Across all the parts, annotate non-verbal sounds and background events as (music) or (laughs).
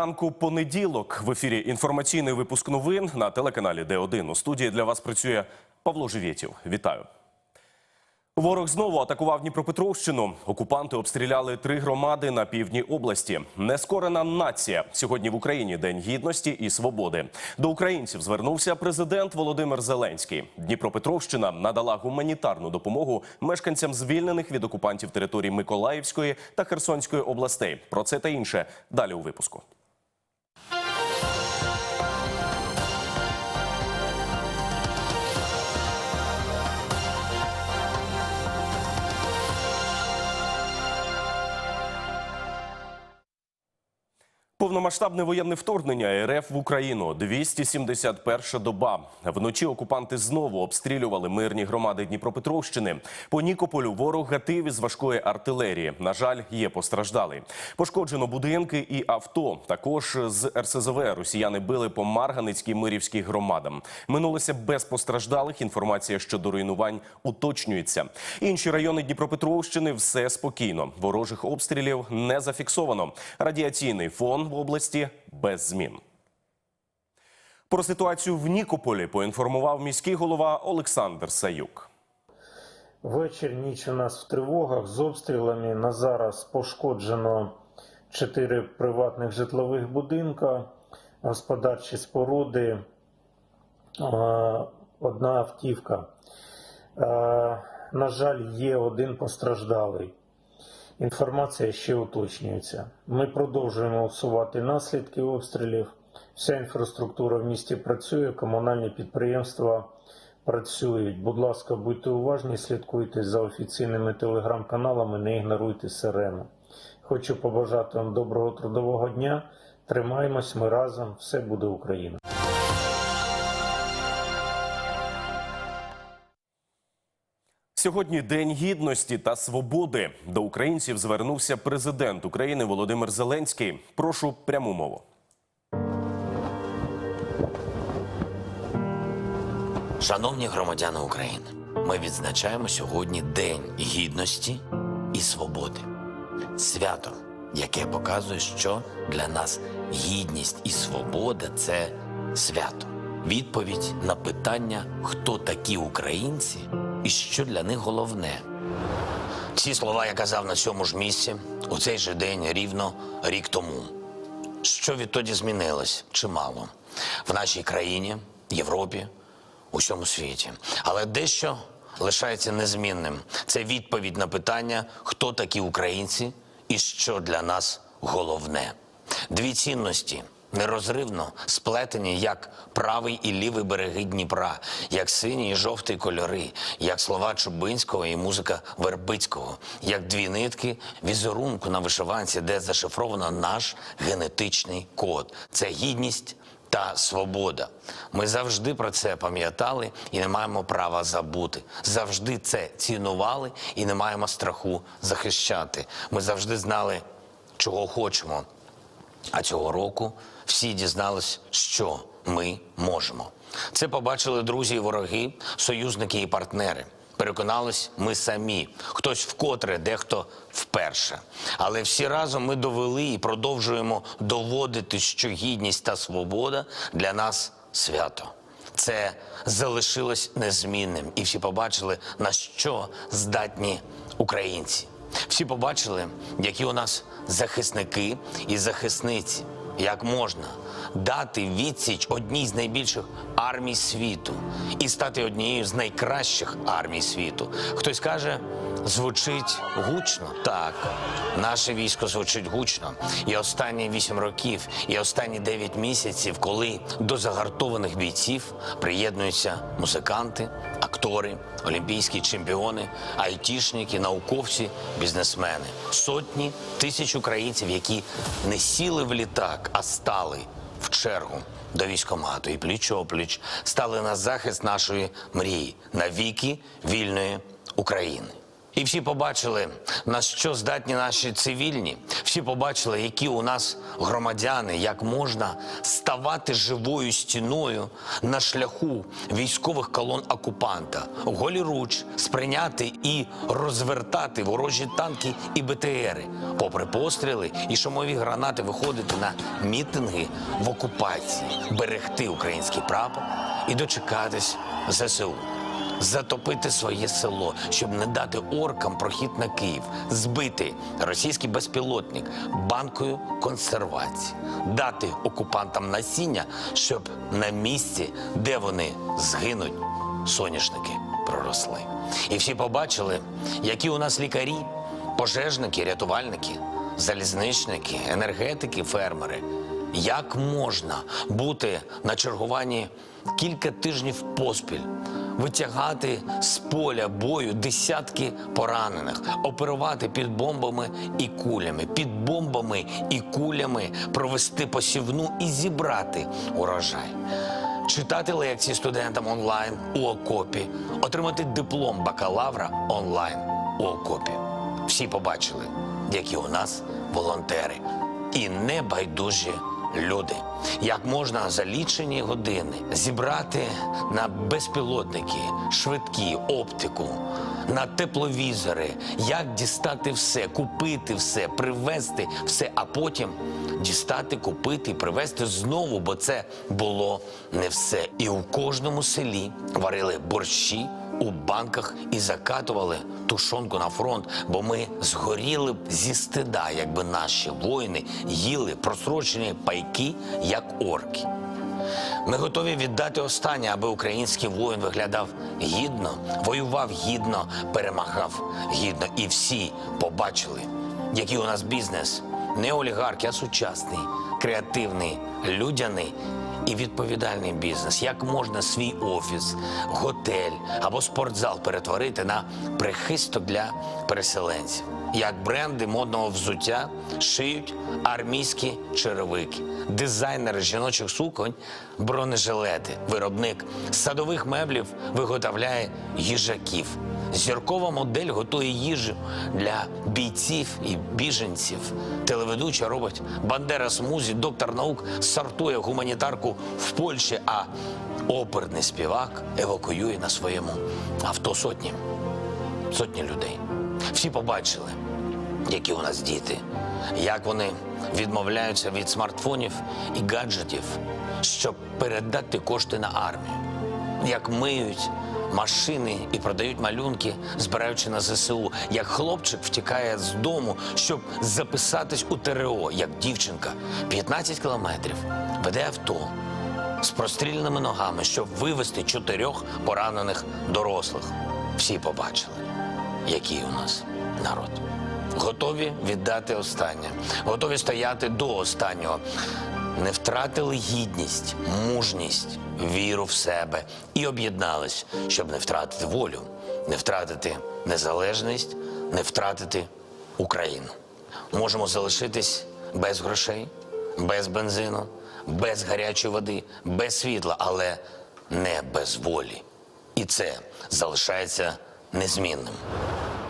Ранку понеділок в ефірі інформаційний випуск новин на телеканалі Д1. У студії для вас працює Павло Живєтів. Вітаю. Ворог знову атакував Дніпропетровщину. Окупанти обстріляли три громади на півдні області. Нескорена нація сьогодні в Україні День гідності і свободи. До українців звернувся президент Володимир Зеленський. Дніпропетровщина надала гуманітарну допомогу мешканцям звільнених від окупантів територій Миколаївської та Херсонської областей. Про це та інше далі у випуску. Повномасштабне воєнне вторгнення РФ в Україну 271 доба. Вночі окупанти знову обстрілювали мирні громади Дніпропетровщини. По Нікополю ворог гатив із важкої артилерії. На жаль, є постраждалий. Пошкоджено будинки і авто. Також з РСЗВ росіяни били по Марганицькій мирівській громадам. Минулося без постраждалих. Інформація щодо руйнувань уточнюється. Інші райони Дніпропетровщини все спокійно. Ворожих обстрілів не зафіксовано. Радіаційний фон в області без змін. Про ситуацію в Нікополі поінформував міський голова Олександр Саюк. Вечір, ніч у нас в тривогах з обстрілами. На зараз пошкоджено чотири приватних житлових будинка, господарчі споруди, одна автівка. На жаль, є один постраждалий. Інформація ще уточнюється. Ми продовжуємо усувати наслідки обстрілів. Вся інфраструктура в місті працює, комунальні підприємства працюють. Будь ласка, будьте уважні, слідкуйте за офіційними телеграм-каналами, не ігноруйте сирену. Хочу побажати вам доброго трудового дня. Тримаємось, ми разом, все буде Україна. Сьогодні День гідності та свободи. До українців звернувся президент України Володимир Зеленський. Прошу пряму мову. Шановні громадяни України, ми відзначаємо сьогодні День гідності і свободи. Свято, яке показує, що для нас гідність і свобода це свято. Відповідь на питання, хто такі українці і що для них головне. Ці слова я казав на цьому ж місці у цей же день рівно рік тому. Що відтоді змінилось? Чимало в нашій країні, Європі, усьому світі. Але дещо лишається незмінним. Це відповідь на питання, хто такі українці і що для нас головне. Дві цінності. Нерозривно сплетені як правий і лівий береги Дніпра, як синій і жовтий кольори, як слова Чубинського і музика Вербицького, як дві нитки візерунку на вишиванці, де зашифровано наш генетичний код. Це гідність та свобода. Ми завжди про це пам'ятали і не маємо права забути. Завжди це цінували і не маємо страху захищати. Ми завжди знали, чого хочемо. А цього року всі дізнались, що ми можемо. Це побачили друзі і вороги, союзники і партнери. Переконались ми самі, хтось вкотре, дехто вперше. Але всі разом ми довели і продовжуємо доводити, що гідність та свобода для нас свято. Це залишилось незмінним, і всі побачили, на що здатні українці. Всі побачили, які у нас захисники і захисниці, як можна дати відсіч одній з найбільших армій світу і стати однією з найкращих армій світу. Хтось каже, звучить гучно. Так, наше військо звучить гучно. І останні вісім років, і останні дев'ять місяців, коли до загартованих бійців приєднуються музиканти, актори, олімпійські чемпіони, айтішники, науковці, бізнесмени, сотні тисяч українців, які не сіли в літак, а стали в чергу до військомату і пліч-опліч стали на захист нашої мрії навіки вільної України. І всі побачили, на що здатні наші цивільні. Всі побачили, які у нас громадяни, як можна ставати живою стіною на шляху військових колон окупанта, голіруч сприйняти і розвертати ворожі танки і БТРи, попри постріли і шумові гранати, виходити на мітинги в окупації, берегти український прапор і дочекатись ЗСУ затопити своє село, щоб не дати оркам прохід на Київ, збити російський безпілотник банкою консервації, дати окупантам насіння, щоб на місці, де вони згинуть, соняшники проросли. І всі побачили, які у нас лікарі, пожежники, рятувальники, залізничники, енергетики, фермери. Як можна бути на чергуванні кілька тижнів поспіль, витягати з поля бою десятки поранених, оперувати під бомбами і кулями, під бомбами і кулями провести посівну і зібрати урожай, читати лекції студентам онлайн у окопі, отримати диплом бакалавра онлайн у окопі. Всі побачили, які у нас волонтери і небайдужі люди. Як можна за лічені години зібрати на безпілотники, швидкі, оптику, на тепловізори, як дістати все, купити все, привезти все, а потім дістати, купити і привезти знову, бо це було не все. І у кожному селі варили борщі у банках і закатували тушонку на фронт, бо ми згоріли б зі стида, якби наші воїни їли просрочені пайки, як орки. Ми готові віддати останнє, аби український воїн виглядав гідно, воював гідно, перемагав гідно. І всі побачили, який у нас бізнес не олігархи, а сучасний, креативний, людяний і відповідальний бізнес. Як можна свій офіс, готель або спортзал перетворити на прихисток для переселенців? Як бренди модного взуття шиють армійські черевики, дизайнери жіночих суконь, бронежилети, виробник садових меблів виготовляє їжаків. Зіркова модель готує їжу для бійців і біженців. Телеведуча робить Бандера Смузі, доктор наук сортує гуманітарку в Польщі, а оперний співак евакуює на своєму авто сотні, сотні людей. Всі побачили, які у нас діти, як вони відмовляються від смартфонів і гаджетів, щоб передати кошти на армію, як миють машини і продають малюнки, збираючи на ЗСУ, як хлопчик втікає з дому, щоб записатись у ТРО, як дівчинка 15 кілометрів веде авто з простріляними ногами, щоб вивезти чотирьох поранених дорослих. Всі побачили, який у нас народ. Готові віддати останнє, готові стояти до останнього. Не втратили гідність, мужність, віру в себе і об'єднались, щоб не втратити волю, не втратити незалежність, не втратити Україну. Можемо залишитись без грошей, без бензину, без гарячої води, без світла, але не без волі. І це залишається незмінним.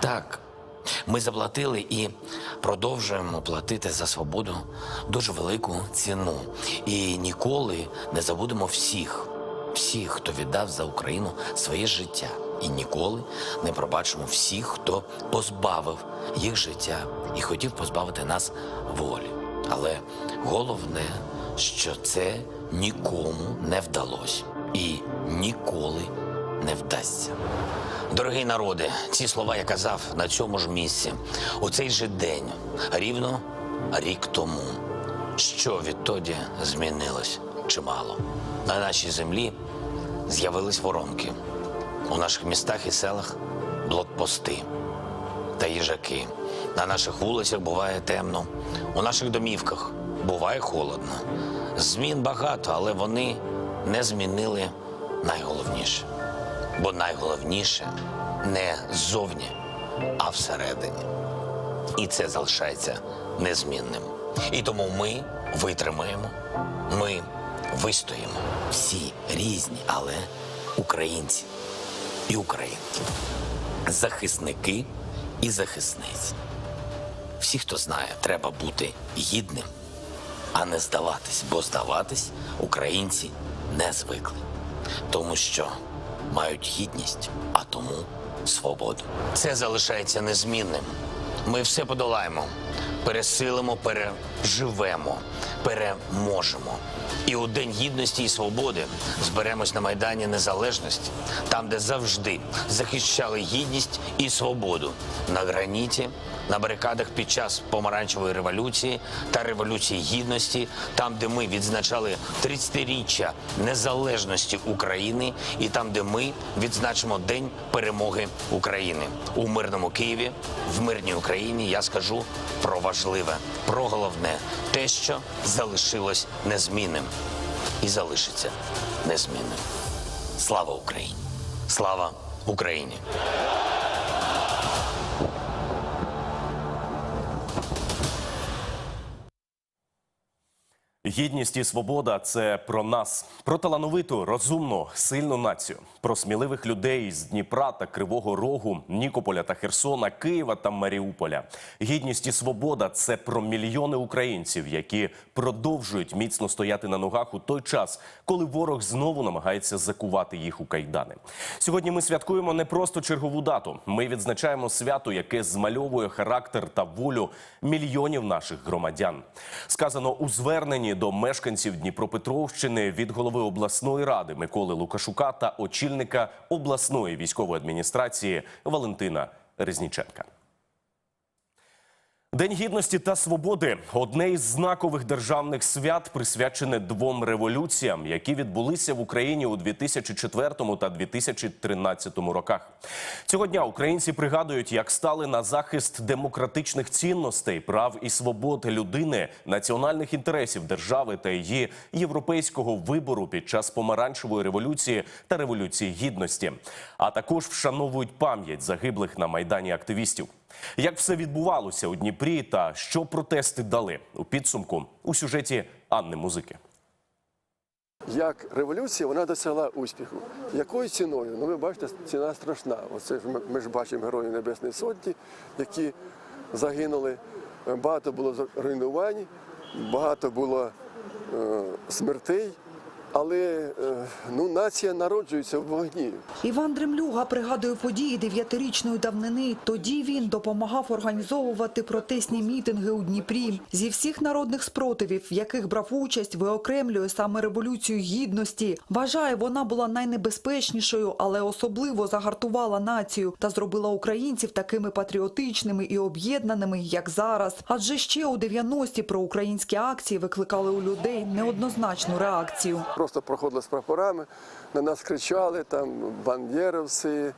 Так, ми заплатили і продовжуємо платити за свободу дуже велику ціну. І ніколи не забудемо всіх, всіх, хто віддав за Україну своє життя. І ніколи не пробачимо всіх, хто позбавив їх життя і хотів позбавити нас волі. Але головне, що це нікому не вдалося і ніколи не вдасться. Дорогий народи, ці слова я казав на цьому ж місці, у цей же день, рівно рік тому. Що відтоді змінилось чимало. На нашій землі з'явились воронки. У наших містах і селах блокпости та їжаки. На наших вулицях буває темно, у наших домівках буває холодно. Змін багато, але вони не змінили найголовніше. Бо найголовніше не ззовні, а всередині. І це залишається незмінним. І тому ми витримаємо, ми вистоїмо. Всі різні, але українці і українки, захисники і захисниць. Всі, хто знає, треба бути гідним, а не здаватись, бо здаватись українці не звикли, тому що мають гідність, а тому свободу. Це залишається незмінним. Ми все подолаємо, пересилимо, переживемо, переможемо. І у День гідності і свободи зберемось на Майдані Незалежності, там, де завжди захищали гідність і свободу на граніті, на барикадах під час помаранчевої революції та революції гідності, там, де ми відзначали 30-річчя незалежності України, і там, де ми відзначимо День перемоги України у мирному Києві, в мирній Україні. Я скажу про важливе, про головне, те, що залишилось незмінним і залишиться незмінним. Слава Україні! Слава Україні! Гідність і свобода це про нас, про талановиту, розумну, сильну націю, про сміливих людей з Дніпра та Кривого Рогу, Нікополя та Херсона, Києва та Маріуполя. Гідність і свобода це про мільйони українців, які продовжують міцно стояти на ногах у той час, коли ворог знову намагається закувати їх у кайдани. Сьогодні ми святкуємо не просто чергову дату. Ми відзначаємо свято, яке змальовує характер та волю мільйонів наших громадян. Сказано у зверненні до мешканців Дніпропетровщини від голови обласної ради Миколи Лукашука та очільника обласної військової адміністрації Валентина Резніченка. День гідності та свободи одне із знакових державних свят, присвячене двом революціям, які відбулися в Україні у 2004 та 2013 роках. Цього дня українці пригадують, як стали на захист демократичних цінностей, прав і свобод людини, національних інтересів держави та її європейського вибору під час помаранчевої революції та революції гідності, а також вшановують пам'ять загиблих на майдані активістів. Як все відбувалося у Дніпрі та що протести дали у підсумку у сюжеті Анни Музики. Як революція вона досягла успіху. Якою ціною? Ну ви бачите, ціна страшна. Оце ж ми, ми ж бачимо героїв Небесної Сотні, які загинули. Багато було руйнувань, багато було е, смертей. Але е, ну, нація народжується в вогні. Іван Дремлюга пригадує події дев'ятирічної давнини. Тоді він допомагав організовувати протестні мітинги у Дніпрі. Зі всіх народних спротивів, в яких брав участь, виокремлює саме революцію гідності. Вважає, вона була найнебезпечнішою, але особливо загартувала націю та зробила українців такими патріотичними і об'єднаними, як зараз. Адже ще у 90-ті проукраїнські акції викликали у людей неоднозначну реакцію. Просто проходили з прапорами, на нас кричали там бандєровці,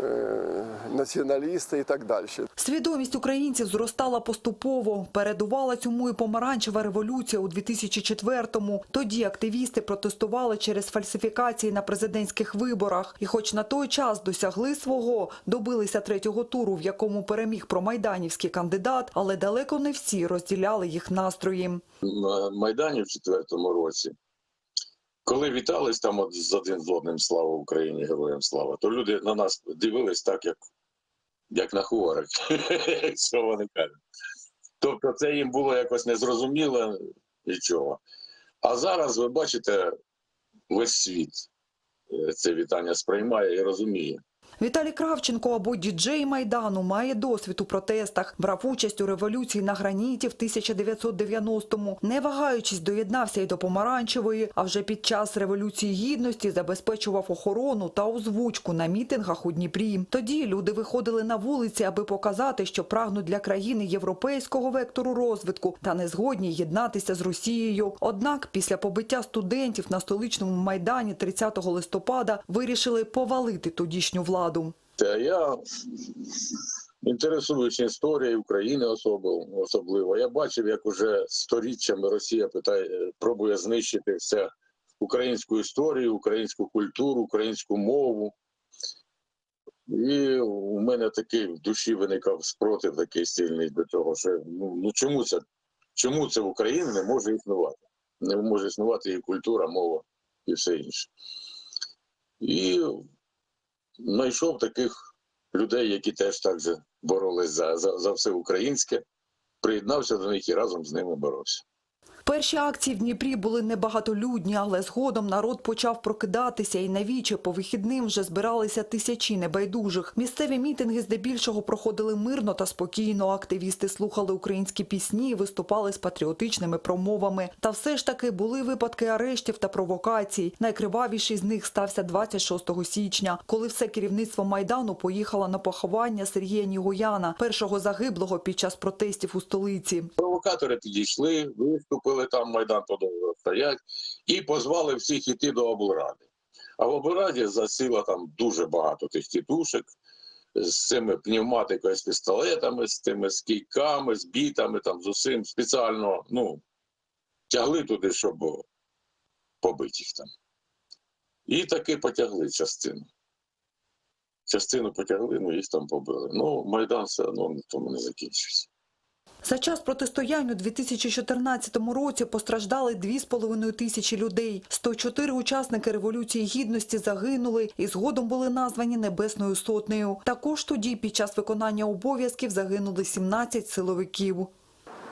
е, націоналісти і так далі. Свідомість українців зростала поступово. Передувала цьому і помаранчева революція у 2004-му. Тоді активісти протестували через фальсифікації на президентських виборах. І хоч на той час досягли свого, добилися третього туру, в якому переміг промайданівський кандидат, але далеко не всі розділяли їх настрої. на Майдані в четвертому році, коли вітались там от з один з одним слава Україні, героям слава, то люди на нас дивились так, як, як на хворих, (laughs) що вони кажуть. Тобто це їм було якось незрозуміло нічого. А зараз ви бачите, весь світ е, це вітання сприймає і розуміє. Віталій Кравченко або діджей Майдану має досвід у протестах, брав участь у революції на граніті в 1990-му. Не вагаючись, доєднався й до помаранчевої, а вже під час революції гідності забезпечував охорону та озвучку на мітингах у Дніпрі. Тоді люди виходили на вулиці, аби показати, що прагнуть для країни європейського вектору розвитку та не згодні єднатися з Росією. Однак, після побиття студентів на столичному майдані 30 листопада вирішили повалити тодішню владу. Та я інтересуюсь історією України особливо. Я бачив, як уже сторіччями Росія питає, пробує знищити все українську історію, українську культуру, українську мову. І у мене такий в душі виникав спротив такий сильний до того, що ну, ну чому це? Чому це в Україні не може існувати? Не може існувати і культура, мова і все інше. І знайшов таких людей, які теж так же боролись за, за, за все українське. Приєднався до них і разом з ними боровся. Перші акції в Дніпрі були небагатолюдні, але згодом народ почав прокидатися і навіче по вихідним вже збиралися тисячі небайдужих. Місцеві мітинги здебільшого проходили мирно та спокійно. Активісти слухали українські пісні, виступали з патріотичними промовами. Та все ж таки були випадки арештів та провокацій. Найкривавіший з них стався 26 січня, коли все керівництво майдану поїхало на поховання Сергія Нігояна, першого загиблого під час протестів у столиці. Провокатори підійшли, виступили там, Майдан продовжував стоять, і позвали всіх іти до облради. А в облраді засіло там дуже багато тих тітушек з цими пневматикою, з пістолетами, з тими з кійками, з бітами, там з усім спеціально ну, тягли туди, щоб побити їх там. І таки потягли частину. Частину потягли, ну їх там побили. Ну, Майдан все одно на тому не закінчився. За час протистоянь у 2014 році постраждали 2,5 тисячі людей. 104 учасники Революції Гідності загинули і згодом були названі Небесною Сотнею. Також тоді під час виконання обов'язків загинули 17 силовиків.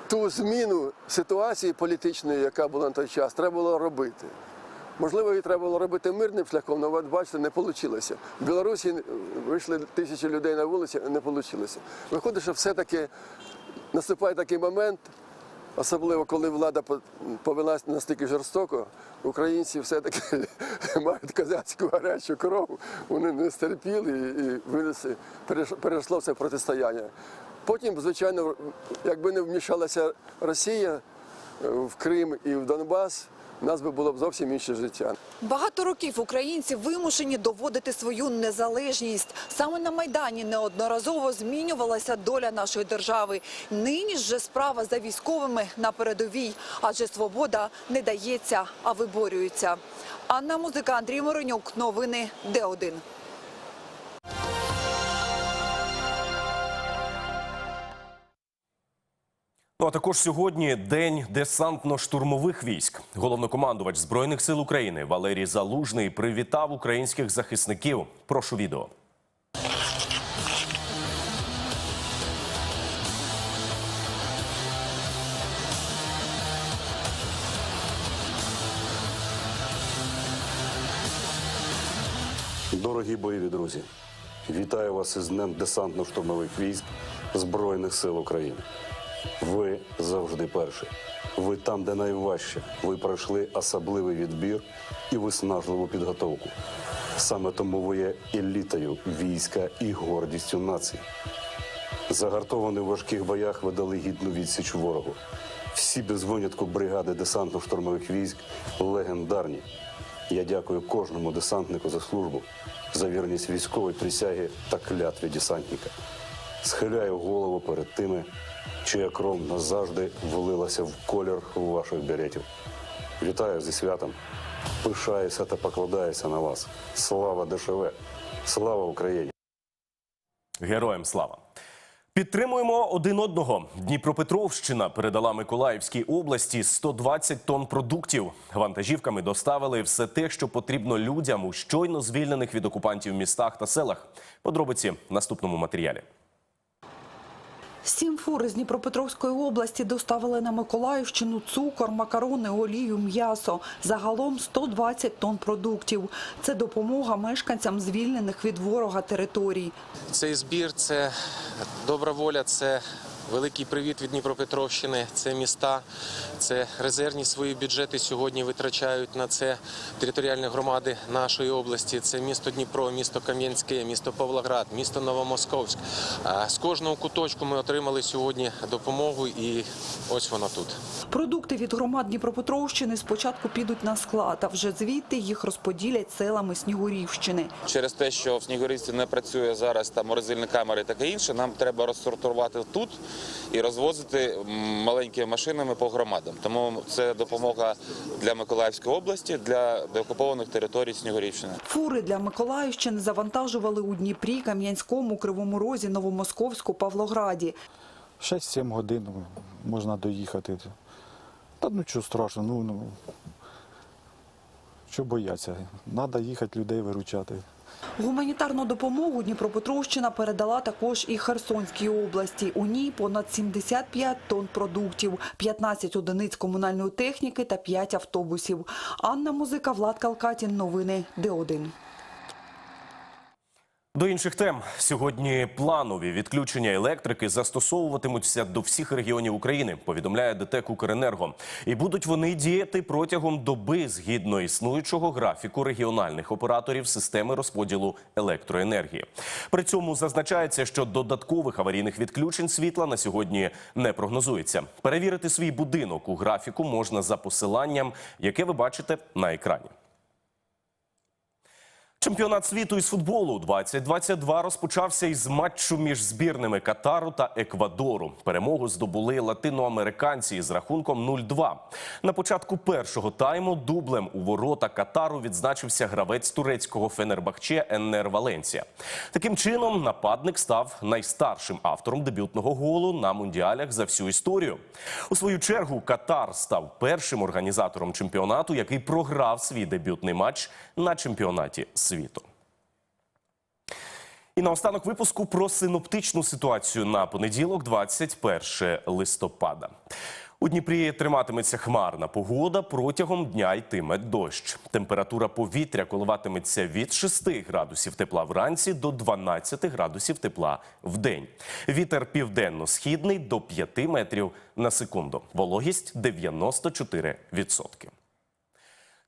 Ту зміну ситуації політичної, яка була на той час, треба було робити. Можливо, її треба було робити мирним шляхом, але бачите, не вийшло. В Білорусі вийшли тисячі людей на вулиці, не вийшло. Виходить, що все-таки наступає такий момент, особливо коли влада по- повелась настільки жорстоко, українці все-таки (laughs) мають козацьку гарячу кров, вони не стерпіли і винесли, перейш- перейшло це протистояння. Потім, звичайно, якби не вмішалася Росія е, в Крим і в Донбас, у нас би було б зовсім інше життя. Багато років українці вимушені доводити свою незалежність. Саме на Майдані неодноразово змінювалася доля нашої держави. Нині ж справа за військовими на передовій, адже свобода не дається, а виборюється. Анна Музика, Андрій Моронюк. Новини Д1. Ну а також сьогодні день десантно-штурмових військ. Головнокомандувач збройних сил України Валерій Залужний привітав українських захисників. Прошу відео. Дорогі бойові друзі, вітаю вас із Днем десантно-штурмових військ Збройних сил України. Ви завжди перші. Ви там, де найважче. Ви пройшли особливий відбір і виснажливу підготовку. Саме тому ви є елітою війська і гордістю нації. Загартовані в важких боях ви дали гідну відсіч ворогу. Всі без винятку бригади десантно-штурмових військ легендарні. Я дякую кожному десантнику за службу, за вірність військової присяги та клятві десантника. Схиляю голову перед тими, чия кров назавжди влилася в колір ваших беретів. Вітаю зі святом. Пишаюся та покладаюся на вас. Слава ДШВ! Слава Україні! Героям слава! Підтримуємо один одного. Дніпропетровщина передала Миколаївській області 120 тонн продуктів. Вантажівками доставили все те, що потрібно людям у щойно звільнених від окупантів містах та селах. Подробиці в наступному матеріалі. Сім фур з Дніпропетровської області доставили на Миколаївщину цукор, макарони, олію, м'ясо. Загалом 120 тонн продуктів. Це допомога мешканцям звільнених від ворога територій. Цей збір це добра воля, це великий привіт від Дніпропетровщини. Це міста, це резервні свої бюджети сьогодні витрачають на це територіальні громади нашої області. Це місто Дніпро, місто Кам'янське, місто Павлоград, місто Новомосковськ. З кожного куточку ми отримали сьогодні допомогу, і ось вона тут. Продукти від громад Дніпропетровщини спочатку підуть на склад, а вже звідти їх розподілять селами Снігурівщини. через те, що в Снігурівці не працює зараз там морозильні камери і таке інше, нам треба розсортувати тут і розвозити маленькими машинами по громадам. Тому це допомога для Миколаївської області, для деокупованих територій Снігурівщини. Фури для Миколаївщини завантажували у Дніпрі, Кам'янському, Кривому Розі, Новомосковську, Павлограді. 6-7 годин можна доїхати. Та ну що страшно, ну, ну що бояться. Треба їхати людей виручати. Гуманітарну допомогу Дніпропетровщина передала також і Херсонській області. У ній понад 75 тонн продуктів, 15 одиниць комунальної техніки та 5 автобусів. Анна Музика, Влад Калкатін. Новини Д1. До інших тем сьогодні планові відключення електрики застосовуватимуться до всіх регіонів України. Повідомляє ДТЕК Укренерго. І будуть вони діяти протягом доби згідно існуючого графіку регіональних операторів системи розподілу електроенергії. При цьому зазначається, що додаткових аварійних відключень світла на сьогодні не прогнозується. Перевірити свій будинок у графіку можна за посиланням, яке ви бачите на екрані. Чемпіонат світу із футболу 2022 розпочався із матчу між збірними Катару та Еквадору. Перемогу здобули латиноамериканці з рахунком 0-2. На початку першого тайму дублем у ворота Катару відзначився гравець турецького Фенербахче Еннер Валенсія. Таким чином, нападник став найстаршим автором дебютного голу на мундіалях за всю історію. У свою чергу Катар став першим організатором чемпіонату, який програв свій дебютний матч на чемпіонаті світу. І наостанок випуску про синоптичну ситуацію на понеділок, 21 листопада. У Дніпрі триматиметься хмарна погода. Протягом дня йтиме дощ. Температура повітря коливатиметься від 6 градусів тепла вранці до 12 градусів тепла в день. Вітер південно-східний до 5 метрів на секунду. Вологість 94%.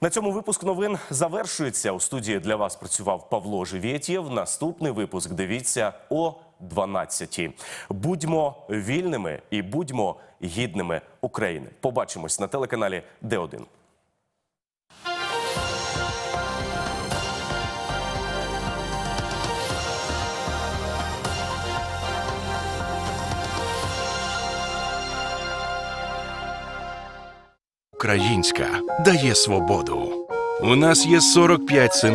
На цьому випуск новин завершується. У студії для вас працював Павло Живєтєв. Наступний випуск дивіться о 12-й. Будьмо вільними і будьмо гідними України. Побачимось на телеканалі Д1. Українська дає свободу. У нас є 45 синів.